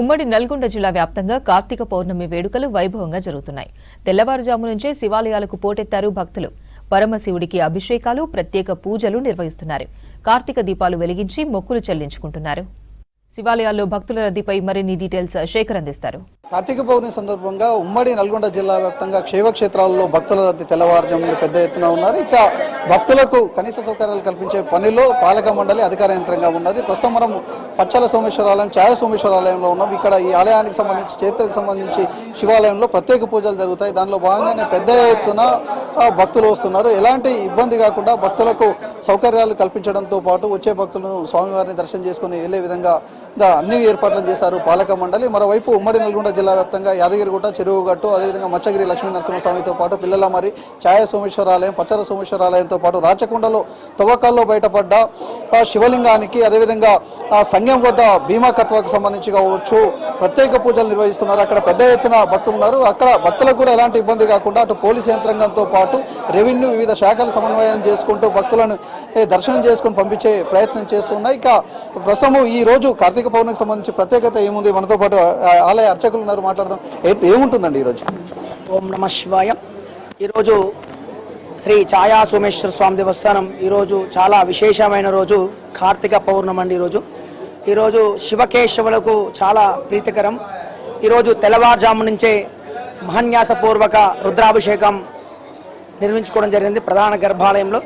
ఉమ్మడి నల్గొండ జిల్లా వ్యాప్తంగా కార్తీక పౌర్ణమి వేడుకలు వైభవంగా జరుగుతున్నాయి. తెల్లవారుజాము నుంచే శివాలయాలకు పోటెత్తారు భక్తులు. పరమశివుడికి అభిషేకాలు ప్రత్యేక పూజలు నిర్వహిస్తున్నారు. కార్తీక దీపాలు వెలిగించి మొక్కులు చెల్లించుకుంటున్నారు. శివాలయాల్లో భక్తుల రద్దీపై మరిన్ని డీటెయిల్స్ శేఖర్ అందిస్తారు. కార్తీక పౌర్ణమి సందర్భంగా ఉమ్మడి నల్గొండ జిల్లా వ్యాప్తంగా క్షేత్రాలలో భక్తుల రద్దీ తెల్లవారుజాములు పెద్ద ఎత్తున ఉన్నారు. ఇక భక్తులకు కనీస సౌకర్యాలు కల్పించే పనిలో పాలక మండలి అధికార యంత్రంగా ఉన్నది. ప్రస్తుతం మనం పచ్చల సోమేశ్వరాలయం ఛాయ సోమేశ్వరాలయంలో ఉన్నాం. ఇక్కడ ఈ ఆలయానికి సంబంధించి చరిత్రకు సంబంధించి శివాలయంలో ప్రత్యేక పూజలు జరుగుతాయి. దానిలో భాగంగానే పెద్ద ఎత్తున భక్తులు వస్తున్నారు. ఎలాంటి ఇబ్బంది కాకుండా భక్తులకు సౌకర్యాలు కల్పించడంతో పాటు వచ్చే భక్తులను స్వామివారిని దర్శనం చేసుకుని వెళ్ళే విధంగా అన్ని ఏర్పాట్లు చేశారు పాలక మండలి. మరోవైపు ఉమ్మడి నల్గొండ జిల్లా వ్యాప్తంగా యాదగిరిగుట్ట చెరువుగట్టు అదేవిధంగా మచ్చగిరి లక్ష్మీ నరసింహస్వామితో పాటు పిల్లల మరి ఛాయ సోమేశ్వరాలయం పచ్చర సోమేశ్వరాలయంతో పాటు రాచకొండలో తవ్వకాల్లో బయటపడ్డ శివలింగానికి అదేవిధంగా సంఘం వద్ద భీమాకత్వకు సంబంధించి కావచ్చు ప్రత్యేక పూజలు నిర్వహిస్తున్నారు. అక్కడ పెద్ద ఎత్తున భక్తులు ఉన్నారు. అక్కడ భక్తులకు కూడా ఎలాంటి ఇబ్బంది కాకుండా అటు పోలీస్ యంత్రాంగంతో పాటు రెవెన్యూ వివిధ శాఖలు సమన్వయం చేసుకుంటూ భక్తులను దర్శనం చేసుకుని పంపించే ప్రయత్నం చేస్తున్నాయి. ఇక ప్రస్తుతం ఈ రోజు కార్తీక పౌర్ణమికి సంబంధించి ప్రత్యేకత ఏముంది? మనతో పాటు ఆలయ అర్చకులు ఉన్నారు మాట్లాడదాం. ఏముంటుందండి ఈరోజు ఓం నమ శివాయ. ఈరోజు శ్రీ ఛాయా సోమేశ్వర స్వామి దేవస్థానం ఈరోజు చాలా విశేషమైన రోజు కార్తీక పౌర్ణమి అండి ఈరోజు ఈరోజు శివకేశవులకు చాలా ప్రీతికరం. ఈరోజు తెల్లవారుజాము నుంచే మహన్యాసపూర్వక రుద్రాభిషేకం నిర్మించుకోవడం జరిగింది. ప్రధాన గర్భాలయంలో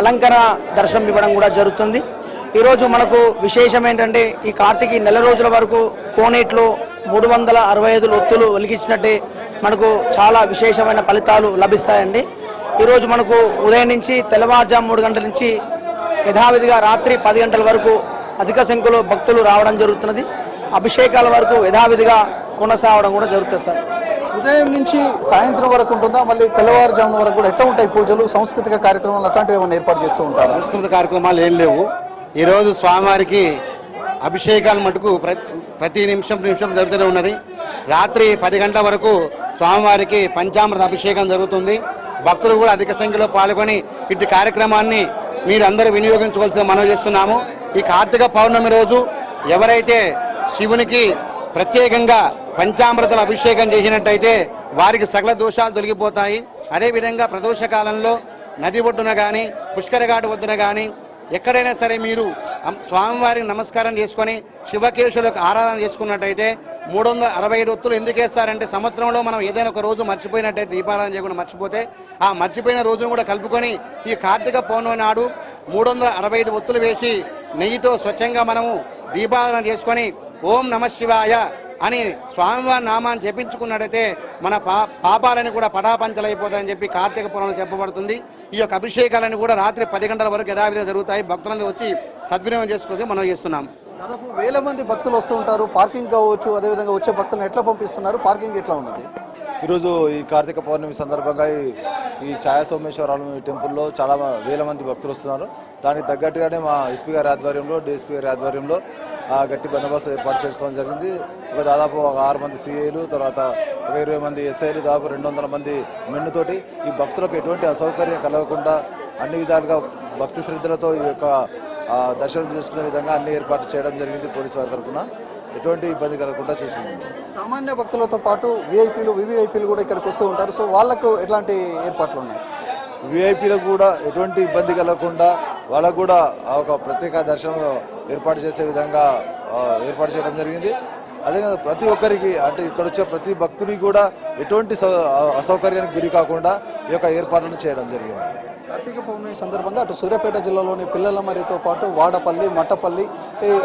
అలంకరణ దర్శనం ఇవ్వడం కూడా జరుగుతుంది. ఈరోజు మనకు విశేషం ఏంటంటే ఈ కార్తీక నెల రోజుల వరకు కోనేట్లో మూడు వందల అరవై ఐదు ఒత్తులు వెలిగించినట్టే మనకు చాలా విశేషమైన ఫలితాలు లభిస్తాయండి. ఈరోజు మనకు ఉదయం నుంచి తెల్లవారుజాము మూడు గంటల నుంచి యథావిధిగా రాత్రి పది గంటల వరకు అధిక సంఖ్యలో భక్తులు రావడం జరుగుతున్నది. అభిషేకాల వరకు యథావిధిగా కొనసాగడం కూడా జరుగుతుంది సార్. ఉదయం నుంచి సాయంత్రం వరకు ఉంటుందా? మళ్ళీ తెల్లవారుజామున వరకు కూడా ఎట్లా ఉంటాయి పూజలు? సాంస్కృతిక కార్యక్రమాలు అట్లాంటివి ఏమైనా ఏర్పాటు చేస్తూ ఉంటారు? సాంస్కృతిక కార్యక్రమాలు ఏం లేవు. ఈరోజు స్వామివారికి అభిషేకాలు మటుకు ప్రతి ప్రతి నిమిషం నిమిషం జరుగుతూనే ఉన్నది. రాత్రి పది గంటల వరకు స్వామివారికి పంచామృత అభిషేకం జరుగుతుంది. భక్తులు కూడా అధిక సంఖ్యలో పాల్గొని ఇటు కార్యక్రమాన్ని మీరందరూ వినియోగించుకోవాల్సిన మనవి చేస్తున్నాము. ఈ కార్తీక పౌర్ణమి రోజు ఎవరైతే శివునికి ప్రత్యేకంగా పంచామృతల అభిషేకం చేసినట్టయితే వారికి సకల దోషాలు తొలగిపోతాయి. అదేవిధంగా ప్రదోష కాలంలో నది ఒడ్డున కానీ పుష్కరఘాటు ఒడ్డున కానీ ఎక్కడైనా సరే మీరు స్వామివారిని స్వామివారికి నమస్కారం చేసుకొని శివకేశులకు ఆరాధన చేసుకున్నట్టయితే మూడు వందల అరవై ఐదు ఒత్తులు ఎందుకు వేస్తారంటే సంవత్సరంలో మనం ఏదైనా ఒక రోజు మర్చిపోయినట్టయితే దీపారాధన చేయకుండా మర్చిపోతే ఆ మర్చిపోయిన రోజును కూడా కలుపుకొని ఈ కార్తీక పౌర్ణమి నాడు మూడు వందల అరవై ఐదు ఒత్తులు వేసి నెయ్యితో స్వచ్ఛంగా మనము దీపారాధన చేసుకొని ఓం నమ శివాయ అని స్వామివారి నామాన్ని జపించుకున్నట్టయితే మన పా పాపాలని కూడా పటాపంచలైపోతాయని చెప్పి కార్తీక పురాణం చెప్పబడుతుంది. ఈ యొక్క అభిషేకాలను కూడా రాత్రి పది గంటల వరకు యథావిధిగా జరుగుతాయి. భక్తులందరూ వచ్చి సద్వినియోగం చేసుకొని మనం చేస్తున్నాం. దాదాపు వేల మంది భక్తులు వస్తూ ఉంటారు. పార్కింగ్ కావచ్చు అదేవిధంగా వచ్చే భక్తులను ఎట్లా పంపిస్తున్నారు? పార్కింగ్ ఎట్లా ఉన్నది? ఈరోజు ఈ కార్తీక పౌర్ణమి సందర్భంగా ఈ ఈ ఛాయా సోమేశ్వరాలయం ఈ టెంపుల్లో చాలా వేల మంది భక్తులు వస్తున్నారు. దానికి తగ్గట్టుగానే మా ఎస్పీ గారి ఆధ్వర్యంలో డిఎస్పీ గారి ఆధ్వర్యంలో గట్టి బందోబస్తు ఏర్పాటు చేసుకోవడం జరిగింది. ఒక దాదాపు ఒక ఆరు మంది సిఐలు తర్వాత ఒక ఇరవై మంది ఎస్ఐలు దాదాపు రెండు వందల మంది మెన్నుతోటి ఈ భక్తులకు ఎటువంటి అసౌకర్యం కలగకుండా అన్ని విధాలుగా భక్తి శ్రద్ధలతో ఈ యొక్క దర్శనం చేసుకునే విధంగా అన్ని ఏర్పాట్లు చేయడం జరిగింది పోలీసు వారి తరఫున. ఎటువంటి ఇబ్బంది కలగకుండా చూసుకుంటున్నాం. సామాన్య భక్తులతో పాటు విఐపీలు వివిఐపీలు కూడా ఇక్కడికి వస్తూ ఉంటారు. సో వాళ్ళకు ఎట్లాంటి ఏర్పాట్లు ఉన్నాయి? విఐపీలకు కూడా ఎటువంటి ఇబ్బంది కలగకుండా వాళ్ళకు కూడా ఒక ప్రత్యేక దర్శనం ఏర్పాటు చేసే విధంగా ఏర్పాటు చేయడం జరిగింది. అదేవిధంగా ప్రతి ఒక్కరికి అంటే ఇక్కడ వచ్చే ప్రతి భక్తుని కూడా ఎటువంటి సౌ- అసౌకర్యానికి గురి కాకుండా ఈ యొక్క ఏర్పాట్లను చేయడం జరిగింది. కార్తీక పౌర్ణమి సందర్భంగా అటు సూర్యాపేట జిల్లాలోని పిల్లల మరితో పాటు వాడపల్లి మట్టపల్లి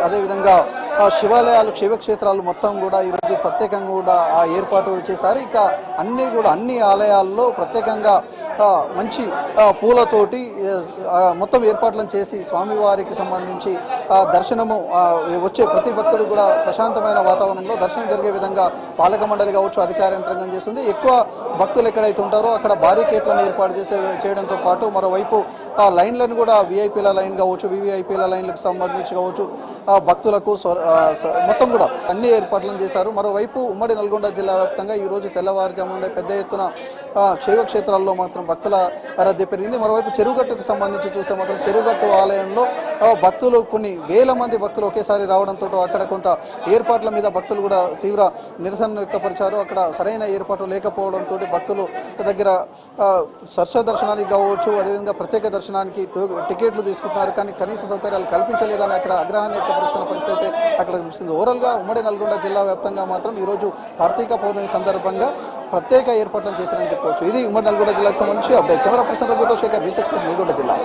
అదేవిధంగా ఆ శివాలయాలు శివక్షేత్రాలు మొత్తం కూడా ఈరోజు ప్రత్యేకంగా కూడా ఆ ఏర్పాటు చేశారు. ఇక అన్నీ కూడా అన్ని ఆలయాల్లో ప్రత్యేకంగా మంచి పూలతోటి మొత్తం ఏర్పాట్లను చేసి స్వామివారికి సంబంధించి దర్శనము వచ్చే ప్రతి భక్తుడు కూడా ప్రశాంతమైన వాతావరణంలో దర్శనం జరిగే విధంగా పాలక మండలి కావచ్చు అధికార యంత్రాంగం చేస్తుంది. ఎక్కువ భక్తులు ఎక్కడైతే ఉంటారో అక్కడ బారికేట్లను ఏర్పాటు చేసే చేయడంతో పాటు మరోవైపు ఆ లైన్లను కూడా విఐపీల లైన్ కావచ్చు వివిఐపీల లైన్లకు సంబంధించి కావచ్చు ఆ భక్తులకు మొత్తం కూడా అన్ని ఏర్పాట్లను చేశారు. మరోవైపు ఉమ్మడి నల్గొండ జిల్లా వ్యాప్తంగా ఈరోజు రోజు తెల్లవారుజాము పెద్ద ఎత్తున శైవ క్షేత్రాల్లో మాత్రం భక్తుల రద్దీ పెరిగింది. మరోవైపు చెరువుగట్టుకు సంబంధించి చూస్తే మాత్రం చెరువుగట్టు ఆలయంలో భక్తులు కొన్ని వేల మంది భక్తులు ఒకేసారి రావడంతో అక్కడ కొంత ఏర్పాట్ల మీద భక్తులు కూడా తీవ్ర నిరసన వ్యక్తపరిచారు. అక్కడ సరైన ఏర్పాట్లు లేకపోవడంతో భక్తులు దగ్గర సర్ష దర్శనానికి కావచ్చు అదేవిధంగా ప్రత్యేక దర్శనానికి టికెట్లు తీసుకుంటున్నారు. కానీ కనీస సౌకర్యాలు కల్పించలేదని అక్కడ ఆగ్రహాన్ని వ్యక్తపరుస్తున్న పరిస్థితి అయితే అక్కడ కనిపిస్తుంది. ఓవరాల్గా ఉమ్మడి నల్గొండ జిల్లా వ్యాప్తంగా మాత్రం ఈరోజు కార్తీక పౌర్ణమి సందర్భంగా ప్రత్యేక ఏర్పాట్లను చేశారని చెప్పవచ్చు ఇది ఉమ్మడి నల్గొండ జిల్లాకు నుంచి అప్డేట్. కెమెరా పర్సన్ రఘుతో శేఖర్ రీసెర్చ్ నల్గొండ జిల్లా.